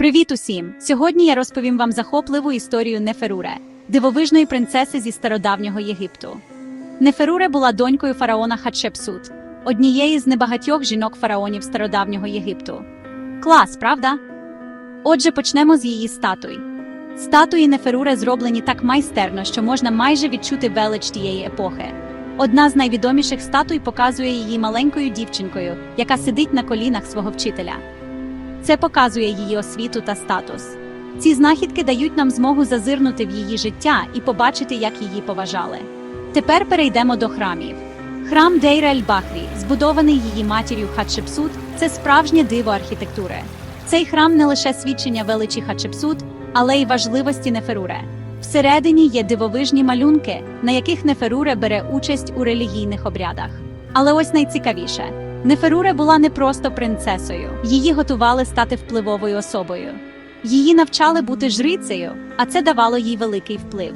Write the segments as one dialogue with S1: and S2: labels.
S1: Привіт усім! Сьогодні я розповім вам захопливу історію Неферуре, дивовижної принцеси зі стародавнього Єгипту. Неферуре була донькою фараона Хатшепсут, однієї з небагатьох жінок фараонів стародавнього Єгипту. Клас, правда? Отже, почнемо з її статуй. Статуї Неферуре зроблені так майстерно, що можна майже відчути велич тієї епохи. Одна з найвідоміших статуй показує її маленькою дівчинкою, яка сидить на колінах свого вчителя. Це показує її освіту та статус. Ці знахідки дають нам змогу зазирнути в її життя і побачити, як її поважали. Тепер перейдемо до храмів. Храм Дейр ель-Бахрі, збудований її матір'ю Хатшепсут, це справжнє диво архітектури. Цей храм не лише свідчення величі Хатшепсут, але й важливості Неферуре. Всередині є дивовижні малюнки, на яких Неферуре бере участь у релігійних обрядах. Але ось найцікавіше. Неферуре була не просто принцесою, її готували стати впливовою особою. Її навчали бути жрицею, а це давало їй великий вплив.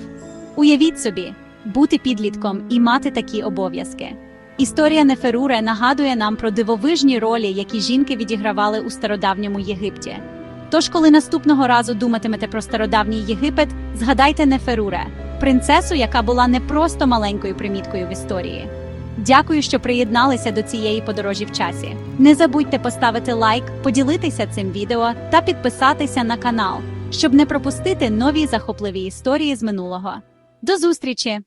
S1: Уявіть собі, бути підлітком і мати такі обов'язки. Історія Неферуре нагадує нам про дивовижні ролі, які жінки відігравали у стародавньому Єгипті. Тож, коли наступного разу думатимете про стародавній Єгипет, згадайте Неферуре, принцесу, яка була не просто маленькою приміткою в історії. Дякую, що приєдналися до цієї подорожі в часі. Не забудьте поставити лайк, поділитися цим відео та підписатися на канал, щоб не пропустити нові захопливі історії з минулого. До зустрічі!